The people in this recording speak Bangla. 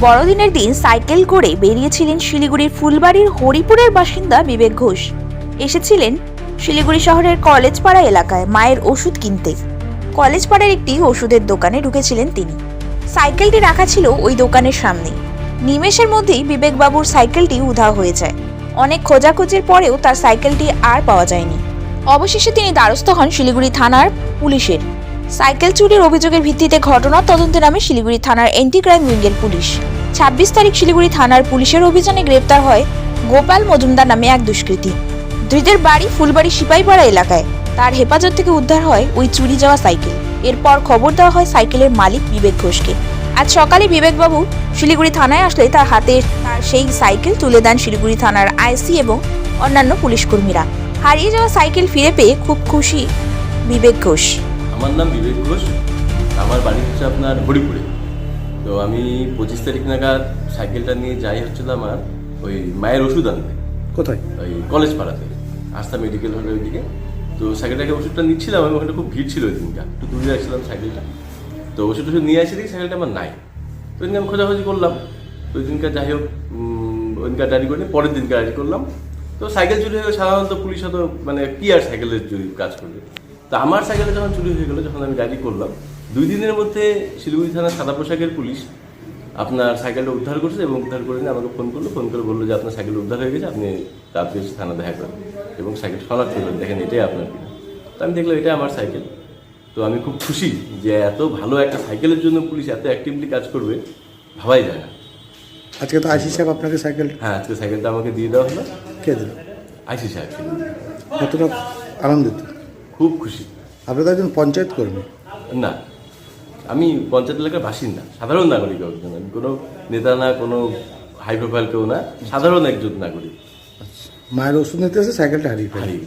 বড়দিনের দিন সাইকেল করে বেরিয়েছিলেন শিলিগুড়ির ফুলবাড়ির হরিপুরের বাসিন্দা বিবেক ঘোষ। এসেছিলেন শিলিগুড়ি শহরের কলেজপাড়া এলাকায় মায়ের ওষুধ কিনতে। কলেজপাড়ার একটি ওষুধের দোকানে ঢুকেছিলেন তিনি। সাইকেলটি রাখা ছিল ওই দোকানের সামনে। নিমেষের মধ্যেই বিবেকবাবুর সাইকেলটি উধাও হয়ে যায়। অনেক খোঁজাখুঁজির পরেও তার সাইকেলটি আর পাওয়া যায়নি। অবশেষে তিনি দ্বারস্থ হন শিলিগুড়ি থানার পুলিশের। সাইকেল চুরির অভিযোগের ভিত্তিতে ঘটনার তদন্তে নামে শিলিগুড়ি থানার এন্টি ক্রাইম উইংয়ের পুলিশ। ছাব্বিশ তারিখ শিলিগুড়ি থানার পুলিশের অভিযানে গ্রেপ্তার হয় গোপাল মজুমদার নামে এক দুষ্কৃতী। ধৃতের বাড়ি ফুলবাড়ি সিপাইপাড়া এলাকায়। তার হেফাজত থেকে উদ্ধার হয় ওই চুরি যাওয়া সাইকেল। এরপর খবর দেওয়া হয় সাইকেলের মালিক বিবেক ঘোষকে। আজ সকালে বিবেকবাবু শিলিগুড়ি থানায় আসলে তার হাতে তার সেই সাইকেল তুলে দেন শিলিগুড়ি থানার আইসি এবং অন্যান্য পুলিশ কর্মীরা। হারিয়ে যাওয়া সাইকেল ফিরে পেয়ে খুব খুশি বিবেক ঘোষ। আমার নাম বিবেক ঘোষ। আমার বাড়ি হচ্ছে আপনার হরিপুরে। তো আমি পঁচিশ তারিখ নাগাদ সাইকেলটা নিয়ে যাই হচ্ছিল আমার ওই মায়ের ওষুধ আনতে। কোথায়? ওই কলেজ পাড়াতে আস্থা মেডিকেল হলের ওইদিকে। তো সাইকেলটাকে ওষুধটা নিচ্ছিলাম আমি ওখানে খুব ভিড় ছিল ওই দিনটা। একটু দূরে আসছিলাম সাইকেলটা। তো ওষুধ টষুধ নিয়ে আসি দেখি সাইকেলটা আমার নাই। তো ওই দিন আমি খোঁজাখুঁজি করলাম। তো ওই দিনকার যাই হোক ওই দিনকার ডায়েরি করে পরের দিনকার ডায়েরি করলাম। তো সাইকেল চুরি হয়ে সাধারণত পুলিশ হয়তো মানে কি আর সাইকেলের চুরি কাজ করবে? তো আমার সাইকেলে যখন চুরি হয়ে গেলো যখন আমি ডায়েরি করলাম দুই দিনের মধ্যে শিলিগুড়ি থানার সাদা পোশাকের পুলিশ আপনার সাইকেলটা উদ্ধার করছে এবং উদ্ধার করে নিয়ে আমাকে ফোন করল। ফোন করে বলল যে আপনার সাইকেল উদ্ধার হয়ে গেছে আপনি তাড়াতাড়ি এসে থানা দেখা করেন এবং সাইকেল শনাক্ত করেন। দেখেন এটাই আপনার কিনা তো আমি দেখলাম এটাই আমার সাইকেল। তো আমি খুব খুশি যে এত ভালো একটা সাইকেলের জন্য পুলিশ এত অ্যাক্টিভলি কাজ করবে ভাবাই যায় না। আজকে তো আশিস সাহেব আপনাকে সাইকেল হ্যাঁ আজকে সাইকেলটা আমাকে দিয়ে দেওয়া হলো। কে দিল? আইসি সাহেব। কতটা আনন্দিত? খুব খুশি। আপনি তো একজন পঞ্চায়েত কর্মী। না আমি পঞ্চায়েত এলাকার বাসিন্দা সাধারণ নাগরিক একজন। আমি কোনো নেতা না কোনো হাই প্রোফাইল কেউ না সাধারণ একজন নাগরিক। মায়ের ওষুধ নিতে এসে সাইকেলটা হারিয়ে হারিয়ে।